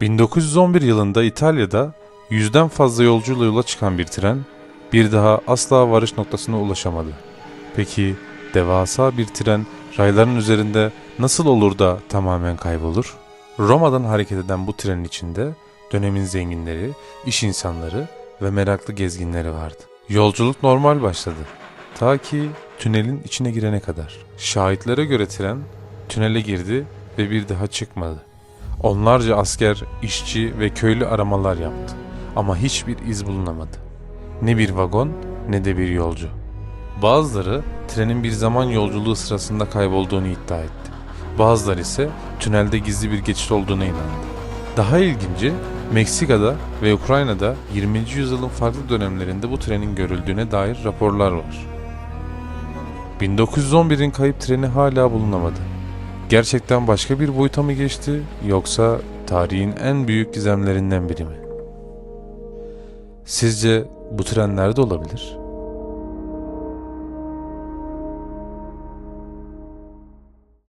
1911 yılında İtalya'da yüzden fazla yolcuyla yola çıkan bir tren bir daha asla varış noktasına ulaşamadı. Peki devasa bir tren rayların üzerinde nasıl olur da tamamen kaybolur? Roma'dan hareket eden bu trenin içinde dönemin zenginleri, iş insanları ve meraklı gezginleri vardı. Yolculuk normal başladı. Ta ki tünelin içine girene kadar. Şahitlere göre tren tünele girdi ve bir daha çıkmadı. Onlarca asker, işçi ve köylü aramalar yaptı. Ama hiçbir iz bulunamadı. Ne bir vagon ne de bir yolcu. Bazıları trenin bir zaman yolculuğu sırasında kaybolduğunu iddia etti. Bazıları ise tünelde gizli bir geçit olduğuna inandı. Daha ilginci Meksika'da ve Ukrayna'da 20. yüzyılın farklı dönemlerinde bu trenin görüldüğüne dair raporlar var. 1911'in kayıp treni hala bulunamadı. Gerçekten başka bir boyuta mı geçti yoksa tarihin en büyük gizemlerinden biri mi? Sizce bu tren nerede olabilir?